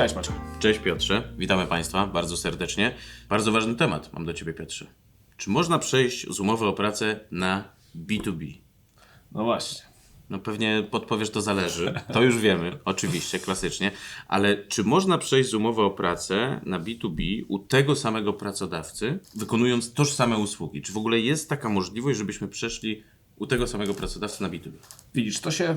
Cześć Maciek. Cześć Piotrze, witamy Państwa bardzo serdecznie. Bardzo ważny temat mam do Ciebie Piotrze. Czy można przejść z umowy o pracę na B2B? No właśnie. No pewnie podpowiesz, to zależy. To już wiemy, oczywiście, klasycznie. Ale czy można przejść z umowy o pracę na B2B u tego samego pracodawcy, wykonując tożsame usługi? Czy w ogóle jest taka możliwość, żebyśmy przeszli u tego samego pracodawcy na B2B? Widzisz, to się,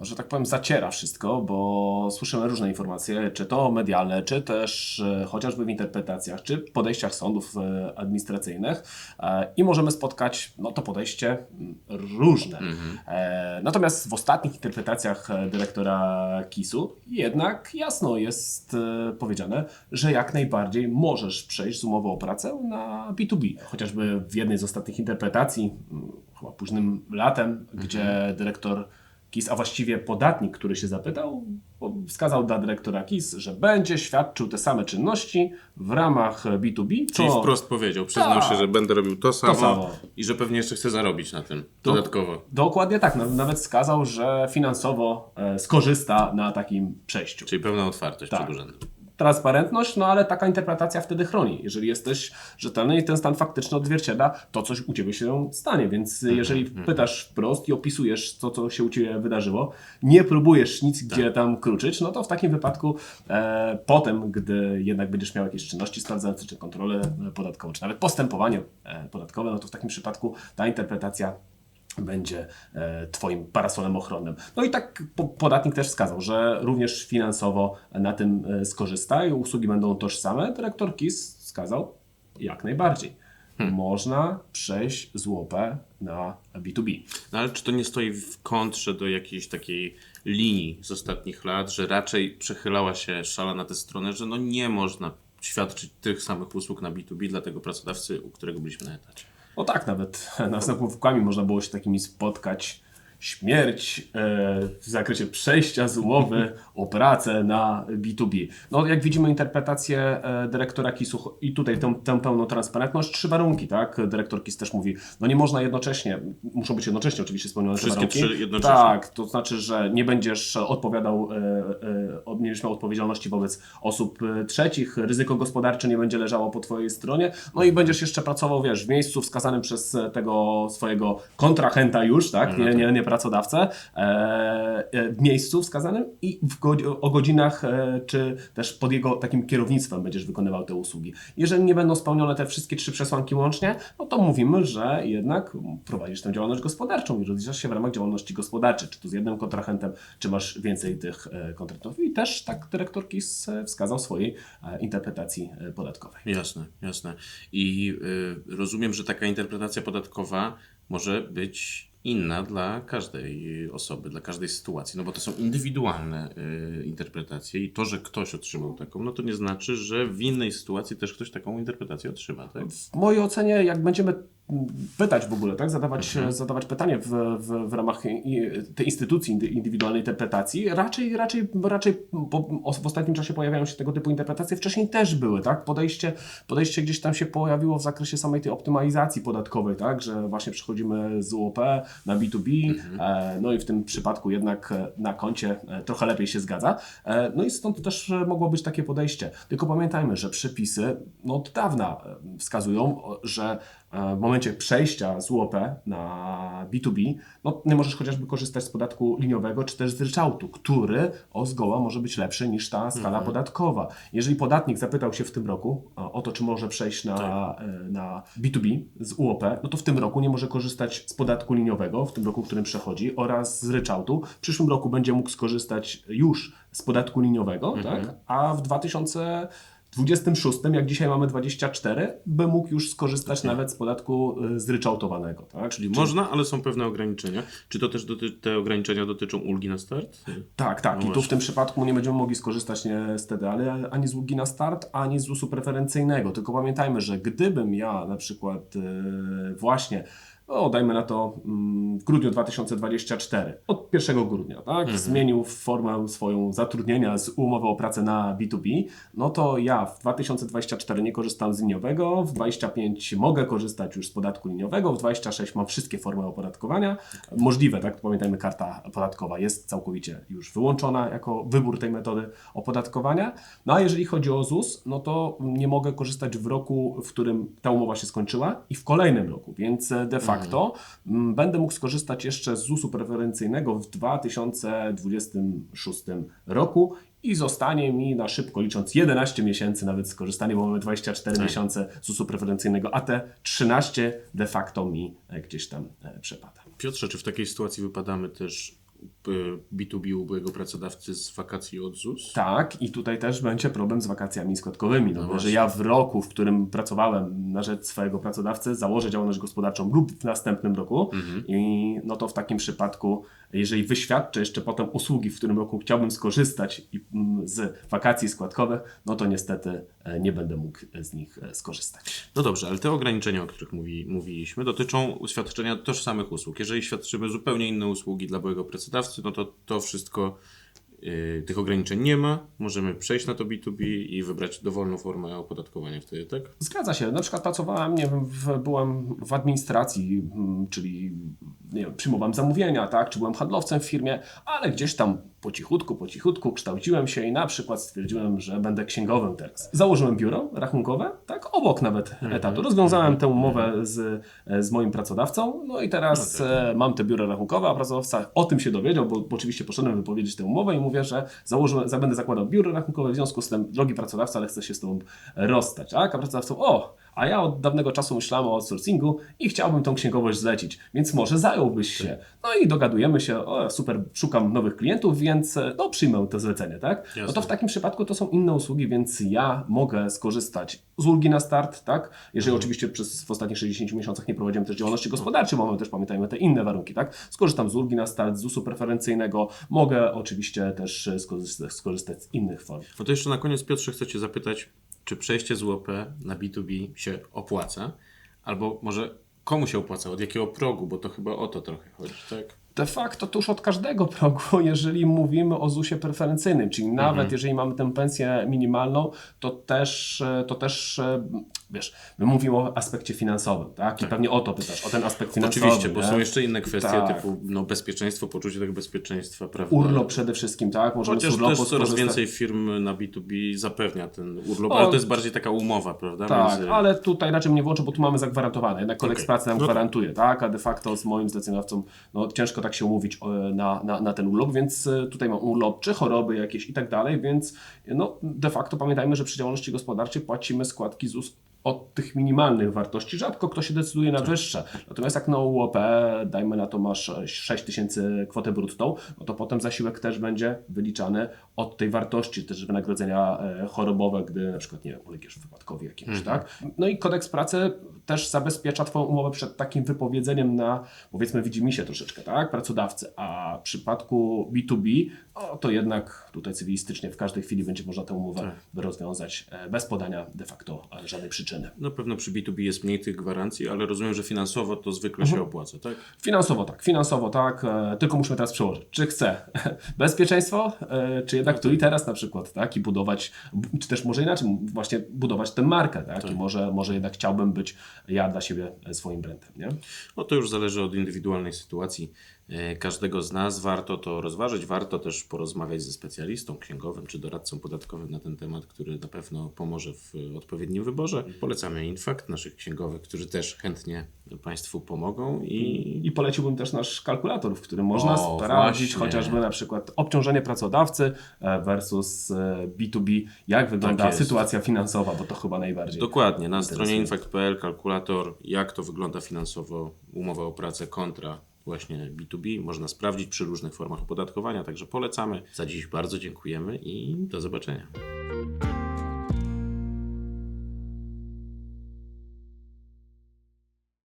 że tak powiem, zaciera wszystko, bo słyszymy różne informacje, czy to medialne, czy też e, chociażby w interpretacjach, czy podejściach sądów e, administracyjnych e, i możemy spotkać, no to podejście mm, różne. E, natomiast w ostatnich interpretacjach dyrektora KIS-u jednak jasno jest powiedziane, że jak najbardziej możesz przejść z umowy o pracę na B2B. Chociażby w jednej z ostatnich interpretacji, mm, chyba późnym latem, gdzie dyrektor KIS, a właściwie podatnik, który się zapytał, wskazał dla dyrektora KIS, że będzie świadczył te same czynności w ramach B2B. Czyli co- wprost powiedział, przyznał Tak. się, że będę robił to samo, samo. i że pewnie jeszcze chce zarobić na tym dodatkowo. Dokładnie tak, na- nawet wskazał, że finansowo e, skorzysta na takim przejściu. Czyli pełna otwartość Tak. przed urzędem. Transparentność, no ale taka interpretacja wtedy chroni. Jeżeli jesteś rzetelny i ten stan faktyczny odzwierciedla, to coś u Ciebie się stanie. Więc jeżeli pytasz wprost i opisujesz to, co się u Ciebie wydarzyło, nie próbujesz nic gdzie tam kruczyć, no to w takim wypadku e, potem, gdy jednak będziesz miał jakieś czynności sprawdzające, czy kontrolę e, podatkową, czy nawet postępowanie e, podatkowe, no to w takim przypadku ta interpretacja będzie e, Twoim parasolem ochronnym. No i tak po, podatnik też wskazał, że również finansowo na tym e, skorzysta i usługi będą tożsame. Dyrektor KIS wskazał jak najbardziej. Można przejść z łop na B2B. No ale czy to nie stoi w kontrze do jakiejś takiej linii z ostatnich lat, że raczej przechylała się szala na tę stronę, że no nie można świadczyć tych samych usług na B2B dla tego pracodawcy, u którego byliśmy na etacie? No tak, nawet na następówkami można było się takimi spotkać. Śmierć e, w zakresie przejścia z umowy o pracę na B2B. No jak widzimy interpretację e, dyrektora KIS-u i tutaj tę, tę pełną transparentność, trzy warunki, tak? Dyrektor KIS też mówi, no nie można jednocześnie, muszą być jednocześnie oczywiście spełnione te Wszystkie warunki. trzy jednocześnie. Tak, to znaczy, że nie będziesz odpowiadał, e, e, nie będziesz miał odpowiedzialności wobec osób trzecich, ryzyko gospodarcze nie będzie leżało po twojej stronie, no i będziesz jeszcze pracował, wiesz, w miejscu wskazanym przez tego swojego kontrahenta już, tak, nie, nie, nie pracodawcę, e, e, w miejscu wskazanym i o godzinach, e, czy też pod jego takim kierownictwem będziesz wykonywał te usługi. Jeżeli nie będą spełnione te wszystkie trzy przesłanki łącznie, no to mówimy, że jednak prowadzisz tę działalność gospodarczą i rozliczasz się w ramach działalności gospodarczej, czy to z jednym kontrahentem, czy masz więcej tych kontraktów. I też tak dyrektor KIS wskazał swojej interpretacji podatkowej. Jasne, jasne. I rozumiem, że taka interpretacja podatkowa może być inna dla każdej osoby, dla każdej sytuacji, no bo to są indywidualne y, interpretacje i to, że ktoś otrzymał taką, no to nie znaczy, że w innej sytuacji też ktoś taką interpretację otrzyma, tak? W mojej ocenie, jak będziemy pytać w ogóle, tak, zadawać, zadawać pytanie w, w, w ramach tej instytucji indy- indywidualnej interpretacji, raczej, raczej, raczej w ostatnim czasie pojawiają się tego typu interpretacje, wcześniej też były, tak, podejście, podejście gdzieś tam się pojawiło w zakresie samej tej optymalizacji podatkowej, tak, że właśnie przechodzimy z UOP na B2B, e, no i w tym przypadku jednak e, na koncie e, trochę lepiej się zgadza, no i stąd też mogło być takie podejście, tylko pamiętajmy, że przepisy no, od dawna wskazują, że w momencie przejścia z UOP na B2B, no, nie możesz chociażby korzystać z podatku liniowego czy też z ryczałtu, który o zgoła może być lepszy niż ta skala podatkowa. Jeżeli podatnik zapytał się w tym roku o, o to, czy może przejść na, e, na B2B z UOP, no to w tym roku nie może korzystać z podatku liniowego, w tym roku, w którym przechodzi, oraz z ryczałtu. W przyszłym roku będzie mógł skorzystać już z podatku liniowego, tak? a w 2000 26, jak dzisiaj mamy 24, by mógł już skorzystać nawet z podatku y, zryczałtowanego. Tak? Czyli można, ale są pewne ograniczenia. Czy to też doty- te ograniczenia dotyczą ulgi na start? Tak, tak. No I tu w właśnie. tym przypadku nie będziemy mogli skorzystać niestety ale ani z ulgi na start, ani z ZUS-u preferencyjnego. Tylko pamiętajmy, że gdybym ja na przykład e, właśnie o, dajmy na to mm, w grudniu 2024, od 1 grudnia, tak, zmienił formę swoją zatrudnienia z umowy o pracę na B2B, no to ja w 2024 nie korzystam z liniowego, w 25 mogę korzystać już z podatku liniowego, w 26 mam wszystkie formy opodatkowania. Możliwe, tak, pamiętajmy, karta podatkowa jest całkowicie już wyłączona jako wybór tej metody opodatkowania. No a jeżeli chodzi o ZUS, no to nie mogę korzystać w roku, w którym ta umowa się skończyła i w kolejnym roku, więc de facto mm, będę mógł skorzystać jeszcze z ZUS-u preferencyjnego w 2026 roku i zostanie mi na szybko licząc 11 miesięcy nawet skorzystanie, bo mamy 24 miesiące ZUS-u preferencyjnego, a te 13 de facto mi e, gdzieś tam e, przepada. Piotrze, czy w takiej sytuacji wypadamy też y, B2B ubożego pracodawcy z wakacji od ZUS? Tak, i tutaj też będzie problem z wakacjami składkowymi, no, bo że ja w roku, w którym pracowałem na rzecz swojego pracodawcy, założę działalność gospodarczą lub w następnym roku. I no to w takim przypadku, jeżeli wyświadczę jeszcze potem usługi, w którym roku chciałbym skorzystać mm, z wakacji składkowych, no to niestety e, nie będę mógł z nich e, skorzystać. No dobrze, ale te ograniczenia, o których mówi, mówiliśmy, dotyczą świadczenia tożsamych usług. Jeżeli świadczymy zupełnie inne usługi dla byłego pracodawcy, no to to wszystko, tych ograniczeń nie ma. Możemy przejść na to B2B i wybrać dowolną formę opodatkowania wtedy, tak? Zgadza się. Na przykład pracowałem, nie wiem, w, byłem w administracji, mm, czyli nie wiem, przyjmowałem zamówienia, tak, czy byłem handlowcem w firmie, ale gdzieś tam po cichutku, po cichutku kształciłem się i na przykład stwierdziłem, że będę księgowym teraz. Założyłem biuro rachunkowe, tak, obok nawet etatu. Rozwiązałem tę umowę z, z moim pracodawcą, no i teraz e, mam te biuro rachunkowe, a pracodawca o tym się dowiedział, bo, bo oczywiście poszedłem wypowiedzieć tę umowę i mówię, że założyłem, za- będę zakładał biuro rachunkowe, w związku z tym, drogi pracodawca, ale chcę się z tobą rozstać, tak? A pracodawca, o, a ja od dawnego czasu myślałem o outsourcingu i chciałbym tą księgowość zlecić, więc może zająłbyś się. No i dogadujemy się, o super, szukam nowych klientów, więc e, no przyjmę to zlecenie, tak? No to Jasne. w takim przypadku to są inne usługi, więc ja mogę skorzystać z ulgi na start, tak? Jeżeli oczywiście przez w ostatnich 60 miesiącach nie prowadziłem też działalności gospodarczej, bo mamy też, pamiętajmy, te inne warunki, tak? Skorzystam z ulgi na start, z ZUS-u preferencyjnego, mogę oczywiście też e, skorzystać, skorzystać z innych form. No to jeszcze na koniec, Piotrze, chcę Cię zapytać, czy przejście z UOP na B2B się opłaca? Albo może komu się opłaca? Od jakiego progu? Bo to chyba o to trochę chodzi, tak? De facto tuż od każdego progu, jeżeli mówimy o ZUS-ie preferencyjnym, czyli nawet jeżeli mamy tę pensję minimalną, to też, e, to też e, wiesz, my mówimy o aspekcie finansowym, tak? I pewnie o to pytasz, o ten aspekt finansowy. Oczywiście, bo nie? są jeszcze inne kwestie Tak. typu no, bezpieczeństwo, poczucie tego bezpieczeństwa, prawda? Urlop przede wszystkim, tak? Możemy Chociaż też coraz skorzystać. więcej firm na B2B zapewnia ten urlop, O, ale to jest bardziej taka umowa, prawda? Tak, Między- ale tutaj raczej mnie włączę, bo tu mamy zagwarantowane. Jednak kodeks Okej. pracy nam No tak. gwarantuje, tak? A de facto z moim zleceniodawcą no, ciężko tak się umówić e, na, na, na ten urlop, więc e, tutaj mam urlop, czy choroby jakieś i tak dalej, więc no, de facto pamiętajmy, że przy działalności gospodarczej płacimy składki ZUS od tych minimalnych wartości. Rzadko kto się decyduje na wyższe. Natomiast jak na UOP, dajmy na to masz 6 tysięcy kwotę brutto, no to potem zasiłek też będzie wyliczany od tej wartości też wynagrodzenia e, chorobowe, gdy na przykład, nie wiem, ulegiesz wypadkowi jakiemuś, tak? No i kodeks pracy też zabezpiecza Twoją umowę przed takim wypowiedzeniem na, powiedzmy, widzimisię troszeczkę, tak? Pracodawcy, a w przypadku B2B, no to jednak tutaj cywilistycznie w każdej chwili będzie można tę umowę rozwiązać e, bez podania de facto e, żadnej przyczyny. Na pewno przy B2B jest mniej tych gwarancji, ale rozumiem, że finansowo to zwykle Mhm. się opłaca, tak? Finansowo tak, finansowo tak, e, tylko musimy teraz przełożyć, czy chcę bezpieczeństwo, e, czy jednak tu i teraz na przykład, tak, i budować, czy też może inaczej, właśnie budować tę markę, tak, i może, może jednak chciałbym być ja dla siebie e, swoim brandem, nie? No to już zależy od indywidualnej sytuacji każdego z nas. Warto to rozważyć, warto też porozmawiać ze specjalistą księgowym czy doradcą podatkowym na ten temat, który na pewno pomoże w e, odpowiednim wyborze. Polecamy Infakt, naszych księgowych, którzy też chętnie Państwu pomogą i I poleciłbym też nasz kalkulator, w którym można O, sprawdzić właśnie. chociażby na przykład obciążenie pracodawcy e, versus e, B2B, jak wygląda jest. sytuacja finansowa, bo to chyba najbardziej. Dokładnie, na stronie infakt.pl kalkulator, jak to wygląda finansowo, umowa o pracę kontra właśnie B2B. Można sprawdzić przy różnych formach opodatkowania, także polecamy. Za dziś bardzo dziękujemy i do zobaczenia.